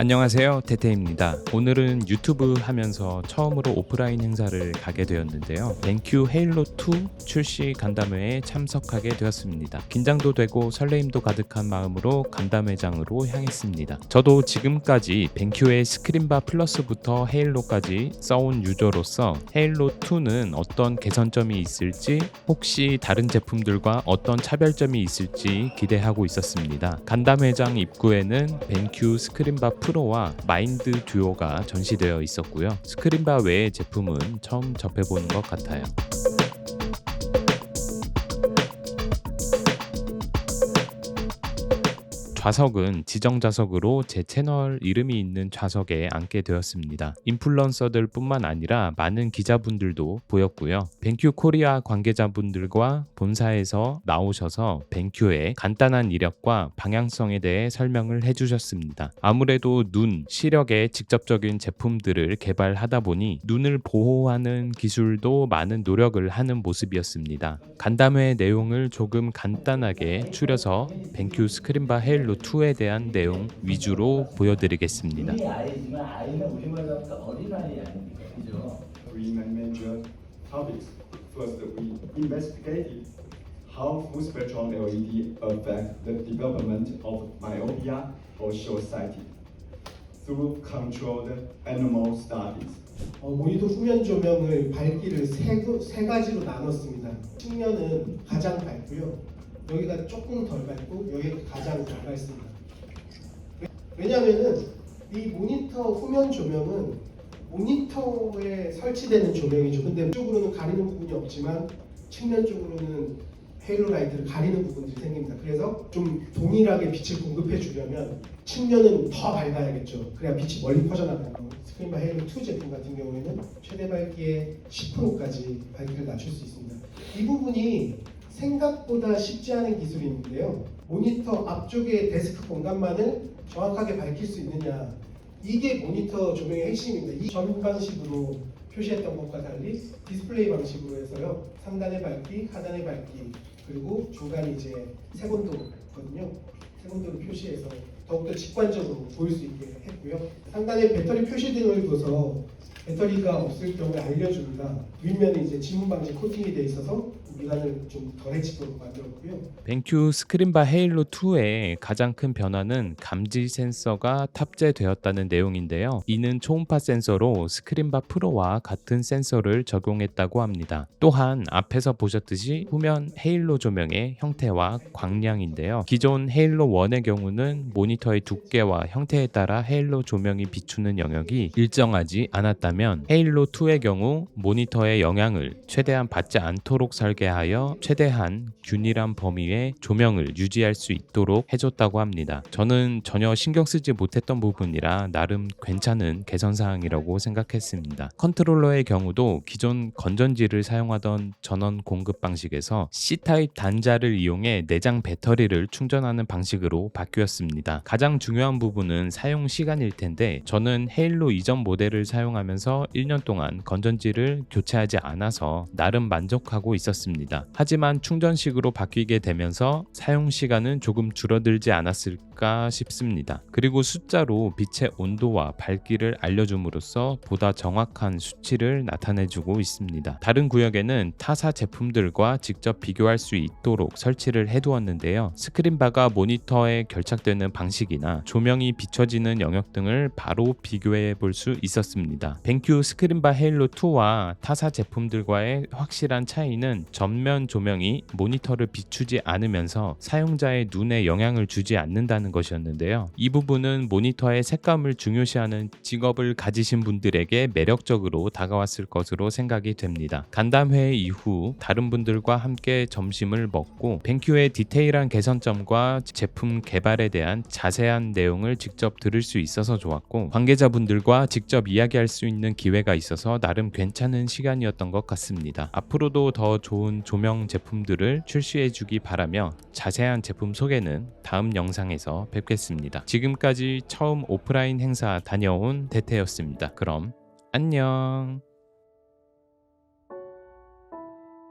안녕하세요. 태태입니다. 오늘은 유튜브 하면서 처음으로 오프라인 행사를 가게 되었는데요. 뱅큐 헤일로2 출시 간담회에 참석하게 되었습니다. 긴장도 되고 설레임도 가득한 마음으로 간담회장으로 향했습니다. 저도 지금까지 뱅큐의 스크린바 플러스부터 헤일로까지 써온 유저로서 헤일로2는 어떤 개선점이 있을지 혹시 다른 제품들과 어떤 차별점이 있을지 기대하고 있었습니다. 간담회장 입구에는 뱅큐 스크린바 프로와 마인드 듀오가 전시되어 있었고요. 스크린바 외의 제품은 처음 접해보는 것 같아요. 좌석은 지정 좌석으로 제 채널 이름이 있는 좌석에 앉게 되었습니다. 인플루언서들 뿐만 아니라 많은 기자분들도 보였고요. 뱅큐 코리아 관계자분들과 본사에서 나오셔서 뱅큐의 간단한 이력과 방향성에 대해 설명을 해주셨습니다. 아무래도 눈, 시력에 직접적인 제품들을 개발하다 보니 눈을 보호하는 기술도 많은 노력을 하는 모습이었습니다. 간담회 내용을 조금 간단하게 추려서 뱅큐 스크린바 헤일로 2에 대한 내용 위주로 보여드리겠습니다. how full spectrum LED affect the development of myopia or short-sighted through controlled animal studies. 어, 모니터 후면 조명을 밝기를 세, 그- 세 가지로 나눴습니다. 측면은 가장 밝고요. 여기가 조금 덜 밝고 여기가 가장 잘 밝습니다. 왜냐하면은 이 모니터 후면 조명은 모니터에 설치되는 조명이죠. 근데 이쪽으로는 가리는 부분이 없지만 측면 쪽으로는 헤일로 라이트를 가리는 부분들이 생깁니다. 그래서 좀 동일하게 빛을 공급해 주려면 측면은 더 밝아야겠죠. 그래야 빛이 멀리 퍼져나가고 스크린바 헤일로 2 제품 같은 경우에는 최대 밝기의 10%까지 밝기를 낮출 수 있습니다. 이 부분이 생각보다 쉽지 않은 기술인데요. 모니터 앞쪽의 데스크 공간만을 정확하게 밝힐 수 있느냐 이게 모니터 조명의 핵심입니다. 이전 방식으로 표시했던 것과 달리 디스플레이 방식으로 해서요. 상단의 밝기, 하단의 밝기, 그리고 중간에 이제 색온도거든요. 색온도를 표시해서 더욱더 직관적으로 보일 수 있게 했고요. 상단에 배터리 표시 등을 둬서 배터리가 없을 경우에 알려줍니다. 윗면에 이제 지문 방지 코팅이 돼 있어서 미간을 좀 덜해지도록 만들었고요. 뱅큐 스크린바 헤일로 2의 가장 큰 변화는 감지 센서가 탑재되었다는 내용인데요. 이는 초음파 센서로 스크린바 프로와 같은 센서를 적용했다고 합니다. 또한 앞에서 보셨듯이 후면 헤일로 조명의 형태와 광량인데요. 기존 헤일로 1의 경우는 모니터의 두께와 형태에 따라 헤일로 조명이 비추는 영역이 일정하지 않았다 면 헤일로 2의 경우 모니터의 영향을 최대한 받지 않도록 설계하여 최대한 균일한 범위의 조명을 유지할 수 있도록 해줬다고 합니다. 저는 전혀 신경 쓰지 못했던 부분이라 나름 괜찮은 개선 사항이라고 생각했습니다. 컨트롤러의 경우도 기존 건전지를 사용하던 전원 공급 방식에서 C타입 단자를 이용해 내장 배터리를 충전하는 방식으로 바뀌었습니다. 가장 중요한 부분은 사용 시간일 텐데 저는 헤일로 이전 모델을 사용하면서 1년 동안 건전지를 교체하지 않아서 나름 만족하고 있었습니다. 하지만 충전식으로 바뀌게 되면서 사용 시간은 조금 줄어들지 않았을까 싶습니다. 그리고 숫자로 빛의 온도와 밝기를 알려줌으로써 보다 정확한 수치를 나타내주고 있습니다. 다른 구역에는 타사 제품들과 직접 비교할 수 있도록 설치를 해두었는데요. 스크린바가 모니터에 결착되는 방식이나 조명이 비춰지는 영역 등을 바로 비교해 볼 수 있었습니다. 뱅큐 스크린바 헤일로 2와 타사 제품들과의 확실한 차이는 전면 조명이 모니터를 비추지 않으면서 사용자의 눈에 영향을 주지 않는다는 것이었는데요. 이 부분은 모니터의 색감을 중요시하는 직업을 가지신 분들에게 매력적으로 다가왔을 것으로 생각이 됩니다. 간담회 이후 다른 분들과 함께 점심을 먹고 뱅큐의 디테일한 개선점과 제품 개발에 대한 자세한 내용을 직접 들을 수 있어서 좋았고 관계자분들과 직접 이야기할 수 있는 기회가 있어서 나름 괜찮은 시간이었던 것 같습니다. 앞으로도 더 좋은 조명 제품들을 출시해 주기 바라며 자세한 제품 소개는 다음 영상에 서 뵙겠습니다. 지금까지 처음 오프라인 행사 다녀온 대태였습니다. 그럼 안녕.